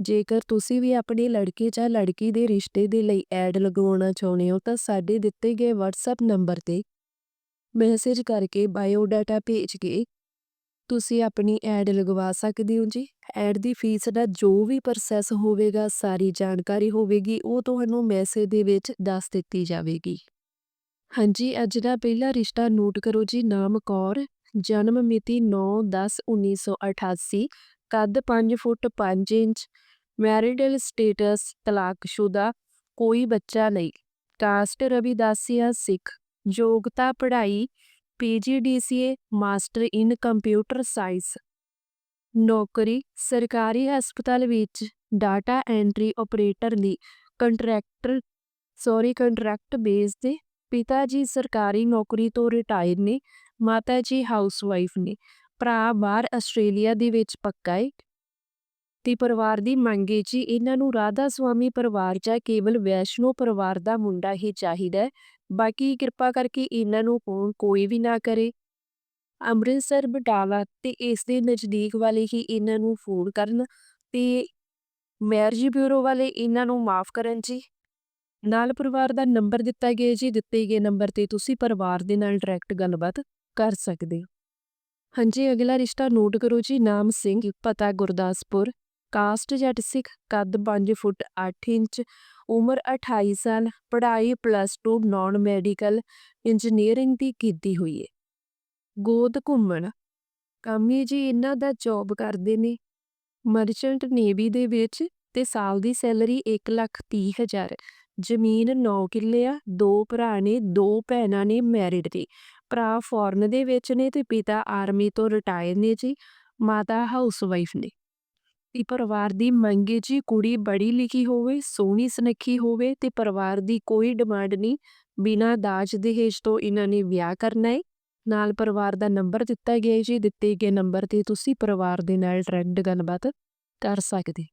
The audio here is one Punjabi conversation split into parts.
ਜੇਕਰ ਤੁਸੀਂ ਵੀ ਆਪਣੇ ਲੜਕੇ ਜਾਂ ਲੜਕੀ ਦੇ ਰਿਸ਼ਤੇ ਦੇ ਲਈ ਐਡ ਲਗਵਾਉਣਾ ਚਾਹੁੰਦੇ ਹੋ, ਤਾਂ ਸਾਡੇ ਦਿੱਤੇ ਗਏ WhatsApp ਨੰਬਰ ਤੇ ਮੈਸੇਜ ਕਰਕੇ ਬਾਇਓਡਾਟਾ ਭੇਜ ਕੇ ਤੁਸੀਂ ਆਪਣੀ ਐਡ ਲਗਵਾ ਸਕਦੇ ਹੋ ਜੀ। ਐਡ ਦੀ ਫੀਸ ਦਾ ਜੋ ਵੀ ਪ੍ਰੋਸੈਸ ਹੋਵੇਗਾ, ਸਾਰੀ ਜਾਣਕਾਰੀ ਹੋਵੇਗੀ, ਉਹ ਤੁਹਾਨੂੰ ਮੈਸੇਜ ਦੇ ਵਿੱਚ ਦੱਸ ਦਿੱਤੀ ਜਾਵੇਗੀ। ਹਾਂਜੀ, ਅੱਜ ਦਾ ਪਹਿਲਾ ਰਿਸ਼ਤਾ ਨੋਟ ਕਰੋ ਜੀ ਨਾਮ ਕੌਰ, ਜਨਮ ਮਿਤੀ 9/10/1988 ਕੱਦ 5 ਫੁੱਟ 5 ਇੰਚ, ਮੈਰਿਟਲ ਸਟੇਟਸ ਤਲਾਕਸ਼ੁਦਾ ਕੋਈ ਬੱਚਾ ਨਹੀਂ। ਕਾਸਟ ਰਵਿਦਾਸੀਆ ਸਿੱਖ, ਯੋਗਤਾ ਪੜ੍ਹਾਈ, PGDCA, master in computer science. ਨੌਕਰੀ, ਸਰਕਾਰੀ ਹਸਪਤਾਲ ਵਿੱਚ ਡਾਟਾ ਐਂਟਰੀ ਆਪਰੇਟਰ ਦੀ ਕੰਟਰੈਕਟਰ ਸੌਰੀ, ਕੰਟਰੈਕਟ ਬੇਸ ਤੇ ਪਿਤਾ ਜੀ ਸਰਕਾਰੀ ਨੌਕਰੀ ਤੋਂ ਰਿਟਾਇਰ ਨੇ, ਮਾਤਾ ਜੀ ਹਾਊਸਵਾਈਫ ਨੇ। ਭਰਾ ਬਾਹਰ ਆਸਟ੍ਰੇਲੀਆ ਦੇ ਵਿੱਚ ਪੱਕਾ ਏ ਤੇ ਪਰਿਵਾਰ ਦੀ ਮੰਗ ਏ ਜੀ, ਇਹਨਾਂ ਨੂੰ ਰਾਧਾ ਸੁਆਮੀ ਪਰਿਵਾਰ ਜਾਂ ਕੇਵਲ ਵੈਸ਼ਨੋ ਪਰਿਵਾਰ ਦਾ ਮੁੰਡਾ ਹੀ ਚਾਹੀਦਾ ਹੈ ਬਾਕੀ ਕਿਰਪਾ ਕਰਕੇ ਇਹਨਾਂ ਨੂੰ ਫੋਨ ਕੋਈ ਵੀ ਨਾ ਕਰੇ। ਅੰਮ੍ਰਿਤਸਰ, ਬਟਾਲਾ ਤੇ ਇਸ ਦੇ ਨਜ਼ਦੀਕ ਵਾਲੇ ਹੀ ਇਹਨਾਂ ਨੂੰ ਫੋਨ ਕਰਨ ਤੇ ਮੈਰਿਜ ਬਿਊਰੋ ਵਾਲੇ ਇਹਨਾਂ ਨੂੰ ਮਾਫ ਕਰਨ ਜੀ। ਨਾਲ ਪਰਿਵਾਰ ਦਾ ਨੰਬਰ ਦਿੱਤਾ ਗਿਆ ਜੀ, ਦਿੱਤੇ ਗਏ ਨੰਬਰ ਤੇ ਤੁਸੀਂ ਪਰਿਵਾਰ ਦੇ ਨਾਲ ਡਾਇਰੈਕਟ ਗੱਲਬਾਤ ਕਰ ਸਕਦੇ ਹੋ। ਹਾਂਜੀ, ਅਗਲਾ ਰਿਸ਼ਤਾ ਨੋਟ ਕਰੋ ਜੀ, ਨਾਮ ਸਿੰਘ, ਪਤਾ ਗੁਰਦਾਸਪੁਰ, ਕਾਸਟ ਜੱਟ ਸਿੱਖ, ਕੱਦ 5 ਫੁੱਟ 8 ਇੰਚ, ਉਮਰ 28 ਸਾਲ, ਪੜ੍ਹਾਈ ਪਲੱਸ 2 ਨਾਨ ਮੈਡੀਕਲ ਇੰਜੀਨੀਅਰਿੰਗ ਦੀ ਕੀਤੀ ਹੋਈ ਹੈ ਗੋਦ ਘੁੰਮਣ, ਕਾਮੀ ਜੀ ਇਹਨਾਂ ਦਾ ਜੌਬ ਕਰਦੇ ਨੇ। ਮਰਚੈਂਟ ਨੇਵੀ ਦੇ ਵਿੱਚ ਤੇ ਸਾਲ ਦੀ ਸੈਲਰੀ 1 ਲੱਖ 30 ਹਜ਼ਾਰ, ਜ਼ਮੀਨ 9 ਕਿੱਲੇ ਆ, ਦੋ ਭਰਾ ਨੇ, ਦੋ ਭੈਣਾਂ ਨੇ ਮੈਰਿਡ ਦੀ ਭਰਾ ਫੋਰਨ ਦੇ ਵਿੱਚ ਨੇ ਤੇ ਪਿਤਾ ਆਰਮੀ ਤੋਂ ਰਿਟਾਇਰ ਨੇ ਜੀ, ਮਾਤਾ ਹਾਊਸਵਾਈਫ ਨੇ। ਤੇ ਪਰਿਵਾਰ ਦੀ ਮੰਗੇ ਜੀ, ਕੁੜੀ ਬੜੀ ਲਿਖੀ ਹੋਵੇ, ਸੋਹਣੀ ਸੁਨੱਖੀ ਹੋਵੇ ਤੇ ਪਰਿਵਾਰ ਦੀ ਕੋਈ ਡਿਮਾਂਡ ਨਹੀਂ, ਬਿਨਾਂ ਦਾਜ ਦਹੇਜ ਤੋਂ ਇਹਨਾਂ ਨੇ ਵਿਆਹ ਕਰਨਾ ਹੈ ਨਾਲ ਪਰਿਵਾਰ ਦਾ ਨੰਬਰ ਦਿੱਤਾ ਗਿਆ ਜੀ, ਦਿੱਤੇ ਗਏ ਨੰਬਰ ਤੇ ਤੁਸੀਂ ਪਰਿਵਾਰ ਦੇ ਨਾਲ ਡਾਇਰੈਕਟ ਗੱਲਬਾਤ ਕਰ ਸਕਦੇ।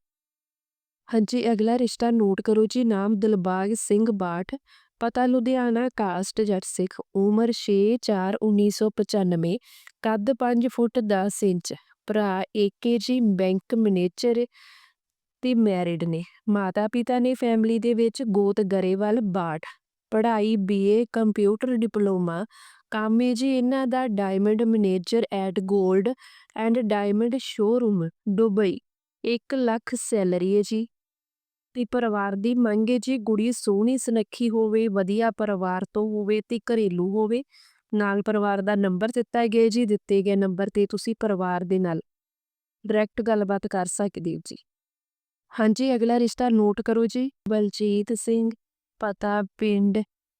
ਹਾਂਜੀ, ਅਗਲਾ ਰਿਸ਼ਤਾ ਨੋਟ ਕਰੋ ਜੀ, ਨਾਮ ਦਿਲਬਾਗ ਸਿੰਘ ਬਾਠ ਪਤਾ ਲੁਧਿਆਣਾ ਕਾਸਟ ਜੱਟ ਸਿੱਖ ਉਮਰ 6/4/1995 ਕੱਦ 5 ਫੁੱਟ 10 ਇੰਚ, ਭਰਾ ਏਕੇ ਬੈਂਕ ਮੈਨੇਜਰ ਤੇ ਮੈਰਿਡ ਨੇ। ਮਾਤਾ ਪਿਤਾ ਨੇ ਫੈਮਿਲੀ ਦੇ ਵਿੱਚ ਗੋਤ ਗਰੇਵਾਲ ਬਾਠ ਪੜ੍ਹਾਈ ਬੀਏ, ਕੰਪਿਊਟਰ ਡਿਪਲੋਮਾ, ਕਾਮੇ ਜੀ ਇਹਨਾਂ ਦਾ ਡਾਇਮੰਡ ਮੈਨੇਜਰ ਐਟ 골ਡ and diamond showroom Dubai 1 lakh salary ਹੈ ਜੀ। ਤੇ ਪਰਿਵਾਰ ਦੀ ਮੰਗ ਹੈ ਜੀ ਕੁੜੀ ਸੋਹਣੀ, ਸੁਨੱਖੀ ਹੋਵੇ, ਵਧੀਆ ਪਰਿਵਾਰ ਤੋਂ ਹੋਵੇ ਤੇ ਘਰੇਲੂ ਹੋਵੇ, ਨਾਲ ਪਰਿਵਾਰ ਦਾ ਨੰਬਰ ਦਿੱਤਾ ਗਿਆ ਜੀ, ਦਿੱਤੇ ਗਏ ਨੰਬਰ ਤੇ ਤੁਸੀਂ ਪਰਿਵਾਰ ਦੇ ਨਾਲ ਡਾਇਰੈਕਟ ਗੱਲਬਾਤ ਕਰ ਸਕਦੇ ਹੋ ਜੀ। ਹਾਂਜੀ, ਅਗਲਾ ਰਿਸ਼ਤਾ ਨੋਟ ਕਰੋ ਜੀ। ਬਲਜੀਤ ਸਿੰਘ, ਪਤਾ ਪਿੰਡ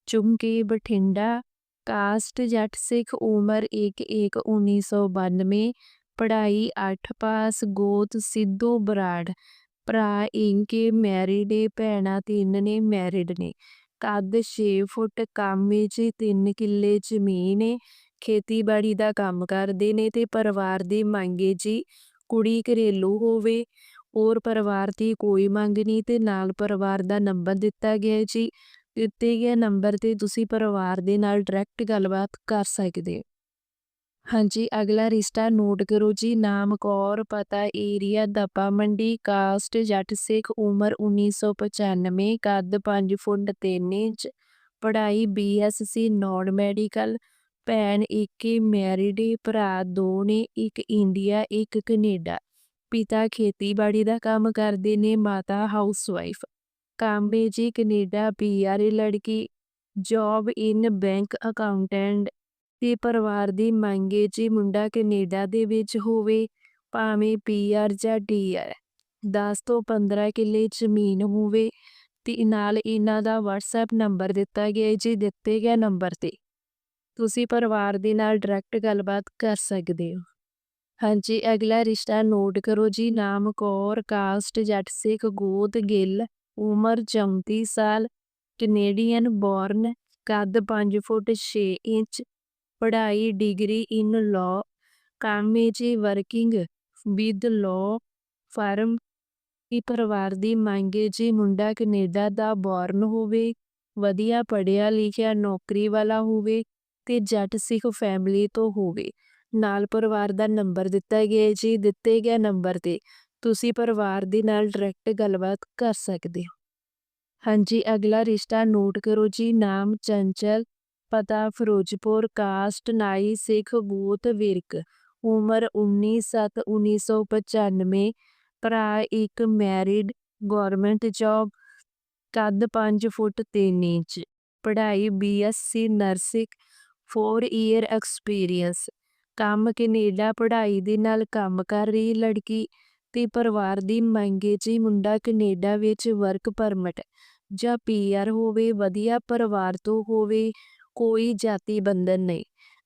ਚੁੰਕੀ ਬਠਿੰਡਾ, ਕਾਸਟ, ਜੱਟ ਸਿੱਖ, ਉਮਰ 1/1/1992 ਪੜ੍ਹਾਈ 8 ਪਾਸ, ਗੋਤ, ਸਿੱਧੂ, ਬਰਾੜ। ਭਰਾ, ਇੰਕੇ, ਮੈਰਿਡ ਏ, ਭੈਣਾਂ ਤਿੰਨ ਨੇ, ਮੈਰਿਡ ਨੇ। ਕੱਦ 6 ਫੁੱਟ, ਕਾਮੇ ਜੀ 3 ਕਿੱਲੇ, ਜ਼ਮੀਨ ਏ। ਖੇਤੀਬਾੜੀ ਦਾ ਕੰਮ ਕਰਦੇ ਨੇ ਤੇ ਪਰਿਵਾਰ ਦੀ ਮੰਗ ਏ ਜੀ, ਕੁੜੀ ਘਰੇਲੂ ਹੋਵੇ। ਔਰ ਪਰਿਵਾਰ ਦੀ ਕੋਈ ਮੰਗ ਨਹੀਂ ਤੇ ਨਾਲ ਪਰਿਵਾਰ ਦਾ ਨੰਬਰ ਦਿੱਤਾ ਗਿਆ ਜੀ। ਦਿੱਤੇ ਗਏ ਨੰਬਰ ਤੇ ਤੁਸੀਂ ਪਰਿਵਾਰ ਦੇ ਨਾਲ ਡਾਇਰੈਕਟ ਗੱਲਬਾਤ ਕਰ ਸਕਦੇ ਹੋ। ਹਾਂਜੀ, ਅਗਲਾ ਰਿਸ਼ਤਾ ਨੋਟ ਕਰੋ ਜੀ, ਨਾਮ, ਕੌਰ, ਪਤਾ, ਏਰੀਆ, ਦਪਾ, ਮੰਡੀ, ਕਾਸਟ, ਜੱਟ ਸਿੱਖ, ਉਮਰ 1995 ਕੱਦ 5 ਫੁੱਟ 3 ਇੰਚ, ਪੜ੍ਹਾਈ ਬੀਐਸਸੀ ਨਾਨ ਮੈਡੀਕਲ, ਭੈਣ ਇੱਕ ਮੈਰਿਡ ਭਰਾ ਦੋ ਨੇ, ਇੱਕ ਇੰਡੀਆ, ਇੱਕ ਕੈਨੇਡਾ। ਪਿਤਾ ਖੇਤੀਬਾੜੀ ਦਾ ਕੰਮ ਕਰਦੇ ਨੇ, ਮਾਤਾ ਹਾਊਸਵਾਈਫ। ਕਾਂਬੇ ਜੀ, ਕੈਨੇਡਾ ਪੀਆਰ ਲੜਕੀ, ਜੌਬ ਇਨ ਬੈਂਕ ਅਕਾਊਂਟੈਂਟ। ਤੇ ਪਰਿਵਾਰ ਦੀ ਮੰਗ ਮੰਗੇ ਜੀ ਮੁੰਡਾ ਕੈਨੇਡਾ ਦੇ ਵਿੱਚ ਹੋਵੇ, ਭਾਵੇਂ ਪੀਆਰ ਜਾਂ ਡੀਆਰ 10 ਤੋਂ 15 ਕਿੱਲੇ ਜ਼ਮੀਨ ਹੋਵੇ ਤੇ ਨਾਲ ਇਹਨਾਂ ਦਾ WhatsApp ਨੰਬਰ ਦਿੱਤਾ ਗਿਆ ਜੀ ਦਿੱਤੇ ਗਏ ਨੰਬਰ ਤੇ। ਤੁਸੀਂ ਪਰਿਵਾਰ ਦੇ ਨਾਲ ਡਾਇਰੈਕਟ ਗੱਲਬਾਤ ਕਰ ਸਕਦੇ ਹੋ। ਹਾਂਜੀ, ਅਗਲਾ ਰਿਸ਼ਤਾ ਨੋਟ ਕਰੋ ਜੀ। ਨਾਮ ਕੌਰ, ਕਾਸਟ, ਜੱਟ ਸਿੱਖ, ਗੋਤ, ਗਿੱਲ, ਉਮਰ 34 ਸਾਲ, ਕੈਨੇਡੀਅਨ, ਬੋਰਨ, ਕੱਦ 5 ਫੁੱਟ 6 ਇੰਚ ਪੜ੍ਹਾਈ, ਡਿਗਰੀ ਇਨ ਲਾਅ ਕੰਮ ਜੀ ਵਰਕਿੰਗ ਵਿਦ ਲਾਅ ਫਰਮ। ਇਹ ਪਰਿਵਾਰ ਦੀ ਮੰਗ ਜੀ ਮੁੰਡਾ ਕੈਨੇਡਾ ਦਾ ਬੋਰਨ ਹੋਵੇ, ਵਧੀਆ ਪੜ੍ਹਿਆ ਲਿਖਿਆ ਨੌਕਰੀ ਵਾਲਾ ਹੋਵੇ ਤੇ ਜੱਟ ਸਿੱਖ ਫੈਮਿਲੀ ਤੋਂ ਹੋਵੇ। ਨਾਲ ਪਰਿਵਾਰ ਦਾ ਨੰਬਰ ਦਿੱਤਾ ਗਿਆ ਜੀ, ਦਿੱਤੇ ਗਿਆ ਨੰਬਰ ਤੇ। ਤੁਸੀਂ ਪਰਿਵਾਰ ਦੇ ਨਾਲ ਡਾਇਰੈਕਟ ਗੱਲਬਾਤ ਕਰ ਸਕਦੇ ਹੋ। ਹਾਂਜੀ, ਅਗਲਾ ਰਿਸ਼ਤਾ ਨੋਟ ਕਰੋ ਜੀ, ਨਾਮ, ਚੰਚਲ ਪਤਾ, ਫਿਰੋਜ਼ਪੁਰ, ਕਾਸਟ, ਨਾਈ, ਸਿੱਖ ਗੋਤ ਵਿਰਕ। ਉਮਰ 19/7/1995 ਭਰਾ ਇੱਕ ਮੈਰਿਡ ਗਵਰਨਮੈਂਟ ਜੌਬ। ਕੱਦ 5 ਫੁੱਟ 3 ਇੰਚ। ਪੜ੍ਹਾਈ ਬੀਐਸਸੀ ਨਰਸਿੰਗ 4 ਈਅਰ ਐਕਸਪੀਰੀਅੰਸ। ਕੰਮ ਕੈਨੇਡਾ, ਪੜ੍ਹਾਈ ਦੇ ਨਾਲ ਕੰਮ ਕਰ ਰਹੀ ਲੜਕੀ ਤੇ ਪਰਿਵਾਰ ਦੀ ਮੰਗੇ ਜੀ ਮੁੰਡਾ ਕੈਨੇਡਾ ਵਿੱਚ ਵਰਕ ਪਰਮਿਟ ਜਾਂ ਪੀਆਰ ਹੋਵੇ, ਵਧੀਆ ਪਰਿਵਾਰ ਤੋਂ ਹੋਵੇ ਕੋਈ ਜਾਤੀ ਬੰਧਨ ਨਹੀਂ।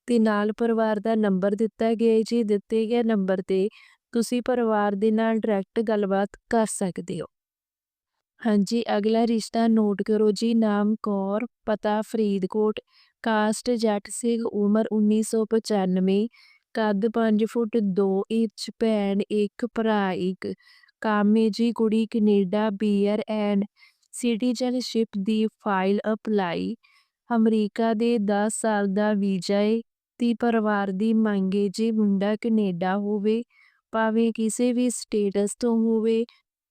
ਤੇ ਨਾਲ ਪਰਿਵਾਰ ਦਾ ਨੰਬਰ ਦਿੱਤਾ ਗਿਆ ਜੀ, ਦਿੱਤੇ ਗਏ ਨੰਬਰ ਤੇ ਤੁਸੀਂ ਪਰਿਵਾਰ ਦੇ ਨਾਲ ਡਾਇਰੈਕਟ ਗੱਲਬਾਤ ਕਰ ਸਕਦੇ ਹੋ। ਹਾਂਜੀ, ਅਗਲਾ ਰਿਸ਼ਤਾ ਨੋਟ ਕਰੋ ਜੀ, ਨਾਮ ਕੌਰ, ਪਤਾ ਫਰੀਦਕੋਟ ਕਾਸਟ ਜੱਟ ਸਿੰਘ ਉਮਰ 1995 ਕੱਦ 5 ਫੁੱਟ 2 ਇੰਚ, ਭੈਣ ਇੱਕ, ਭਰਾ ਇੱਕ, ਕਾਮੇ ਜੀ, ਕੁੜੀ ਕੈਨੇਡਾ ਬੀਅਰ ਐਂਡ ਸਿਟੀਜ਼ਨਸ਼ਿਪ ਦੀ ਫਾਈਲ ਅਪਲਾਈ ਅਮਰੀਕਾ ਦੇ 10 ਸਾਲ ਦਾ ਵੀਜ਼ਾ ਏ, ਤੇ ਪਰਿਵਾਰ ਦੀ ਮੰਗ ਏ ਜੇ ਮੁੰਡਾ ਕੈਨੇਡਾ ਹੋਵੇ, ਭਾਵੇਂ ਕਿਸੇ ਵੀ ਸਟੇਟਸ ਤੋਂ ਹੋਵੇ,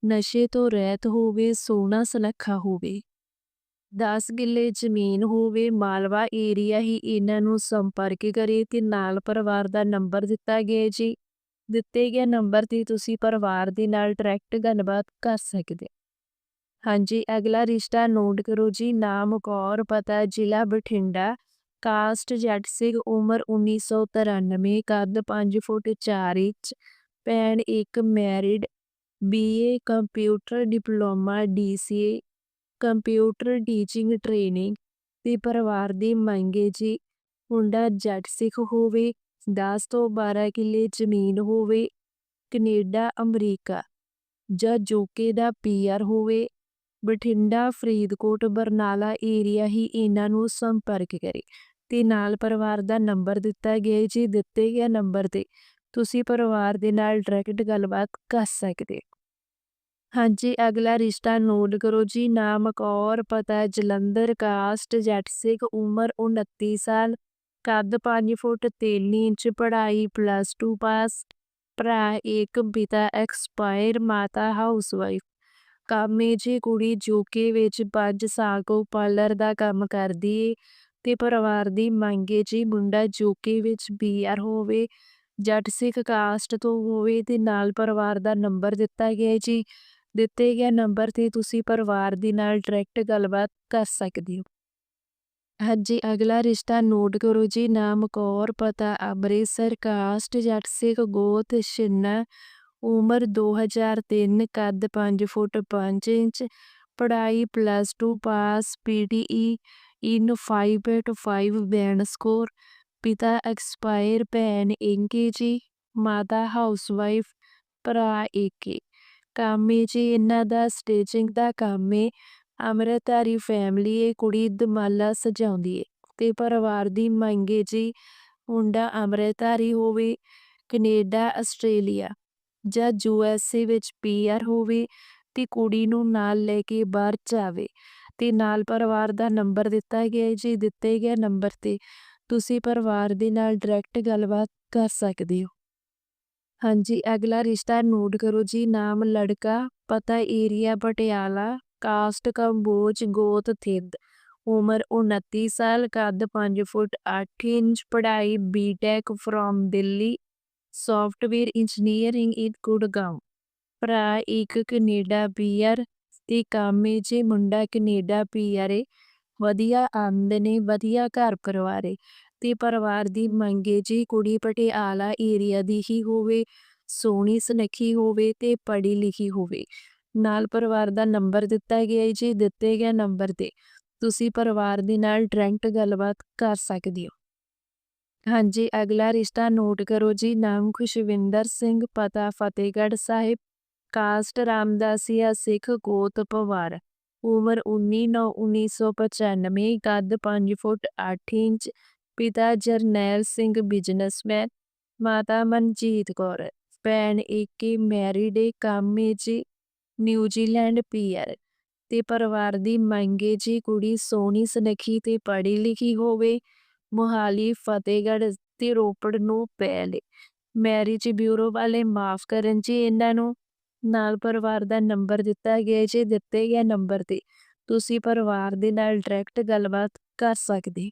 ਨਸ਼ੇ ਤੋਂ ਰਹਿਤ ਹੋਵੇ, ਸੋਹਣਾ ਸੁਨੱਖਾ ਹੋਵੇ। 10 ਗਿੱਲੇ ਜ਼ਮੀਨ ਹੋਵੇ, ਮਾਲਵਾ ਏਰੀਆ ਹੀ ਇਹਨਾਂ ਨੂੰ ਸੰਪਰਕ ਕਰੇ ਤੇ ਨਾਲ ਪਰਿਵਾਰ ਦਾ ਨੰਬਰ ਦਿੱਤਾ ਗਿਆ ਜੀ। ਦਿੱਤੇ ਗਏ ਨੰਬਰ ਤੇ ਤੁਸੀਂ ਪਰਿਵਾਰ ਦੇ ਨਾਲ ਡਾਇਰੈਕਟ ਗੱਲਬਾਤ ਕਰ ਸਕਦੇ ਹਾਂਜੀ, ਅਗਲਾ ਰਿਸ਼ਤਾ ਨੋਟ ਕਰੋ ਜੀ, ਨਾਮ ਕੌਰ, ਪਤਾ ਜ਼ਿਲ੍ਹਾ ਬਠਿੰਡਾ, ਕਾਸਟ ਜੱਟ ਸਿੰਘ ਉਮਰ 1993 ਕੱਦ 5 ਫੁੱਟ 4 ਇੰਚ, ਭੈਣ ਇੱਕ married, BA computer diploma, DCA computer teaching training ਤੇ ਪਰਿਵਾਰ ਦੀ ਮੰਗ ਹੈ ਜੀ। ਮੁੰਡਾ ਜੱਟ ਸਿੱਖ ਹੋਵੇ 10 ਤੋਂ 12 ਕਿੱਲੇ ਜ਼ਮੀਨ ਹੋਵੇ, ਕੈਨੇਡਾ, ਅਮਰੀਕਾ ਜਾਂ ਯੂਕੇ ਦਾ ਪੀਆਰ ਹੋਵੇ। ਬਠਿੰਡਾ, ਫਰੀਦਕੋਟ, ਬਰਨਾਲਾ ਏਰੀਆ ਹੀ ਇਹਨਾਂ ਨੂੰ ਸੰਪਰਕ ਕਰੇ ਤੇ ਨਾਲ ਪਰਿਵਾਰ ਦਾ ਨੰਬਰ ਦਿੱਤਾ ਗਿਆ ਜੀ ਦਿੱਤੇ ਗਿਆ ਨੰਬਰ ਤੇ ਤੁਸੀਂ ਪਰਿਵਾਰ ਦੇ ਨਾਲ ਡਾਇਰੈਕਟ ਗੱਲਬਾਤ ਕਰ ਸਕਦੇ ਹਾਂਜੀ, ਅਗਲਾ ਰਿਸ਼ਤਾ ਨੋਟ ਕਰੋ ਜੀ, ਨਾਮ ਕੌਰ, ਪਤਾ ਜਲੰਧਰ ਕਾਸਟ ਜੱਟ ਸਿੱਖ, ਉਮਰ 29 ਸਾਲ, ਕੱਦ 5 ਫੁੱਟ 3 ਇੰਚ, ਪੜ੍ਹਾਈ ਪਲੱਸ 2 ਪਾਸ ਭਰਾ ਇੱਕ, ਪਿਤਾ ਐਕਸਪਾਇਰ ਮਾਤਾ ਹਾਊਸਵਾਈਫ ਕਾਮੇ ਜੀ ਕੁੜੀ ਜੂਕੇ ਵਿੱਚ 5 ਸਾਲ ਤੋਂ ਪਾਰਲਰ ਦਾ ਕੰਮ ਕਰਦੀ ਏ ਤੇ ਪਰਿਵਾਰ ਦੀ ਮੰਗ ਏ ਜੀ ਮੁੰਡਾ ਜੂਕੇ ਵਿੱਚ ਬੀਆਰ ਹੋਵੇ, ਜੱਟ ਸਿੱਖ ਕਾਸਟ ਤੋਂ ਹੋਵੇ ਤੇ ਨਾਲ ਪਰਿਵਾਰ ਦਾ ਨੰਬਰ ਦਿੱਤਾ ਗਿਆ ਜੀ। ਦਿੱਤੇ ਗਏ ਨੰਬਰ ਤੇ ਤੁਸੀਂ ਪਰਿਵਾਰ ਦੇ ਨਾਲ ਡਾਇਰੈਕਟ ਗੱਲਬਾਤ ਕਰ ਸਕਦੇ ਹੋ। ਹਾਂਜੀ, ਅਗਲਾ ਰਿਸ਼ਤਾ ਨੋਟ ਕਰੋ ਜੀ। ਨਾਮ ਕੌਰ, ਪਤਾ ਅੰਮ੍ਰਿਤਸਰ ਕਾਸਟ ਜੱਟ ਸਿੱਖ ਗੋਤ, ਛਿੰਨਾ ਉਮਰ 2003 ਕੱਦ 5 ਫੁੱਟ 5 ਇੰਚ, ਪੜ੍ਹਾਈ plus 2 pass PTE in 5.5 band score ਪਿਤਾ ਐਕਸਪਾਇਰ ਭੈਣ ਇੰਕੇ ਜੀ, ਮਾਤਾ ਹਾਊਸਵਾਈਫ ਭਰਾ ਏਕੇ ਕਾਮੇ ਜੀ, ਇਹਨਾਂ ਦਾ ਸਟੇਜਿੰਗ ਦਾ ਕੰਮ ਏ ਅਮਰਤਾਰੀ ਫੈਮਿਲੀ ਏ, ਕੁੜੀ ਦਮਾਲਾ ਸਜਾਉਂਦੀ ਏ, ਤੇ ਪਰਿਵਾਰ ਦੀ ਮੰਗੇ ਜੀ, ਮੁੰਡਾ ਅਮਰਤਾਰੀ ਹੋਵੇ, ਕੈਨੇਡਾ, ਆਸਟ੍ਰੇਲੀਆ। ਜਾਂ ਯੂਐਸਏ ਵਿੱਚ ਪੀਆਰ ਹੋਵੇ ਤੇ ਕੁੜੀ ਨੂੰ ਨਾਲ ਲੈ ਕੇ ਬਾਹਰ ਜਾਵੇ। ਤੇ ਨਾਲ ਪਰਿਵਾਰ ਦਾ ਨੰਬਰ ਦਿੱਤਾ ਗਿਆ ਜੀ ਦਿੱਤੇ ਗਏ ਨੰਬਰ ਤੇ ਤੁਸੀਂ ਪਰਿਵਾਰ ਦੇ ਨਾਲ ਡਾਇਰੈਕਟ ਗੱਲਬਾਤ ਕਰ ਸਕਦੇ ਹੋ। ਹਾਂਜੀ, ਅਗਲਾ ਰਿਸ਼ਤਾ ਨੋਟ ਕਰੋ ਜੀ। ਨਾਮ ਲੜਕਾ, ਪਤਾ ਏਰੀਆ ਪਟਿਆਲਾ, ਕਾਸਟ ਕੰਬੋਜ, ਗੋਤ ਥਿੰਦ। ਉਮਰ 29 ਸਾਲ, ਕੱਦ 5 ਫੁੱਟ 8 ਇੰਚ, ਪੜ੍ਹਾਈ BTech from Delhi. Software engineering in Gurgaon ਭਰਾ ਇੱਕ ਕੈਨੇਡਾ ਪੀਆਰ ਤੇ ਕਾਮੇ ਜੇ ਮੁੰਡਾ ਕੈਨੇਡਾ ਪੀਆਰ ਵਧੀਆ ਆਮਦਨੀ ਵਧੀਆ ਘਰ ਪਰਿਵਾਰ ਤੇ ਪਰਿਵਾਰ ਦੀ ਮੰਗੇ ਜੀ ਕੁੜੀ ਪਟਿਆਲਾ ਏਰੀਆ ਦੀ ਹੀ ਹੋਵੇ, ਸੋਹਣੀ ਸੁਨੱਖੀ ਹੋਵੇ ਤੇ ਪੜ੍ਹੀ ਲਿਖੀ ਹੋਵੇ। ਨਾਲ ਪਰਿਵਾਰ ਦਾ ਨੰਬਰ ਦਿੱਤਾ ਗਿਆ ਜੀ ਦਿੱਤੇ ਗਿਆ ਨੰਬਰ ਤੇ। ਤੁਸੀਂ ਪਰਿਵਾਰ ਦੇ ਨਾਲ ਡਾਇਰੈਕਟ ਗੱਲਬਾਤ ਕਰ ਸਕਦੇ ਹੋ। ਹਾਂਜੀ, ਅਗਲਾ ਰਿਸ਼ਤਾ ਨੋਟ ਕਰੋ ਜੀ, ਨਾਮ ਖੁਸ਼ਵਿੰਦਰ ਸਿੰਘ, ਪਤਾ ਫਤਿਹਗੜ੍ਹ ਸਾਹਿਬ, ਕਾਸਟ ਰਾਮਦਾਸੀਆ ਸਿੱਖ ਗੋਤ ਪਵਾਰ, ਉਮਰ 19/9/1995 ਕੱਦ 5 ਫੁੱਟ 8 ਇੰਚ, ਪਿਤਾ ਜਰਨੈਲ ਸਿੰਘ, ਬਿਜ਼ਨਸਮੈਨ, ਮਾਤਾ ਮਨਜੀਤ ਕੌਰ, ਭੈਣ ਏਕੇ ਮੈਰਿਡ ਏ ਕੰਮ ਜੀ, ਨਿਊਜ਼ੀਲੈਂਡ ਪੀਆਰ ਤੇ ਪਰਿਵਾਰ ਦੀ ਮੰਗੇ ਜੀ, ਕੁੜੀ ਸੋਹਣੀ, ਸੁਨੱਖੀ ਤੇ ਪੜ੍ਹੀ ਲਿਖੀ ਹੋਵੇ ਮੋਹਾਲੀ, ਫਤਿਹਗੜ੍ਹ ਤੇ ਰੋਪੜ ਨੂੰ ਪਹਿਲੇ ਮੈਰਿਜ ਬਿਊਰੋ ਵਾਲੇ ਮਾਫ ਕਰਨ ਜੀ ਇਹਨਾਂ ਨੂੰ। ਨਾਲ ਪਰਿਵਾਰ ਦਾ ਨੰਬਰ ਦਿੱਤਾ ਗਿਆ ਜੀ, ਦਿੱਤੇ ਗਿਆ ਨੰਬਰ ਤੇ। ਤੁਸੀਂ ਪਰਿਵਾਰ ਦੇ ਨਾਲ ਡਾਇਰੈਕਟ ਗੱਲਬਾਤ ਕਰ ਸਕਦੇ।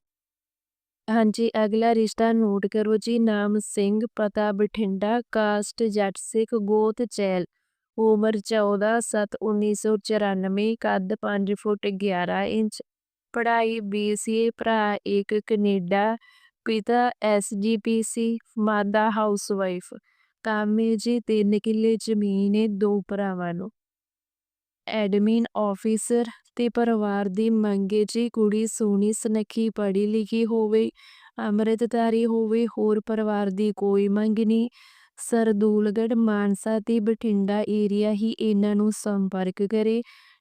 ਹਾਂਜੀ, ਅਗਲਾ ਰਿਸ਼ਤਾ ਨੋਟ ਕਰੋ ਜੀ, ਨਾਮ ਸਿੰਘ, ਪਤਾ ਬਠਿੰਡਾ, ਕਾਸਟ ਜੱਟ ਸਿੱਖ, ਗੋਤ ਚੈਲ। ਉਮਰ 14/7/1994 ਕੱਦ 5 ਫੁੱਟ 11 ਇੰਚ ਪੜ੍ਹਾਈ BCA ਭਰਾ ਇੱਕ ਕੈਨੇਡਾ ਪਿਤਾ SGPC ਮਾਦਾ ਹਾਊਸਵਾਈਫ। ਕੰਮ ਏ ਜੀ 3 ਕਿੱਲੇ ਜ਼ਮੀਨ ਏ ਦੋ ਭਰਾਵਾਂ ਨੂੰ। ਐਡਮਿਨ ਆਫੀਸਰ ਤੇ ਪਰਿਵਾਰ ਦੀ ਮੰਗ ਏ ਜੀ ਕੁੜੀ ਸੋਹਣੀ, ਸੁਨੱਖੀ ਪੜ੍ਹੀ ਲਿਖੀ ਹੋਵੇ, ਅੰਮ੍ਰਿਤਧਾਰੀ ਹੋਵੇ, ਹੋਰ ਪਰਿਵਾਰ ਦੀ ਕੋਈ ਮੰਗ ਨਹੀਂ। ਸਰਦੂਲਗੜ੍ਹ, ਮਾਨਸਾ ਤੇ ਬਠਿੰਡਾ ਏਰੀਆ ਹੀ ਇਹਨਾਂ ਨੂੰ ਸੰਪਰਕ ਕਰੇ।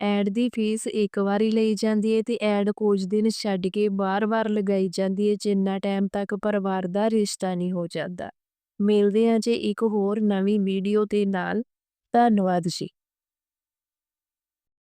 ਐਡ ਦੀ ਫੀਸ ਇੱਕ ਵਾਰੀ ਲਈ ਜਾਂਦੀ ਹੈ ਤੇ ਐਡ ਕੁਝ ਦਿਨ ਛੱਡ ਕੇ ਬਾਰ-ਬਾਰ ਲਗਾਈ ਜਾਂਦੀ ਹੈ ਜਿੰਨਾ ਟਾਈਮ ਤੱਕ ਪਰਿਵਾਰ ਦਾ ਰਿਸ਼ਤਾ ਨਹੀਂ ਹੋ ਜਾਂਦਾ। ਮਿਲਦੇ ਹਾਂ ਜੇ ਇੱਕ ਹੋਰ ਨਵੀਂ ਵੀਡੀਓ ਦੇ ਨਾਲ। ਧੰਨਵਾਦ ਜੀ।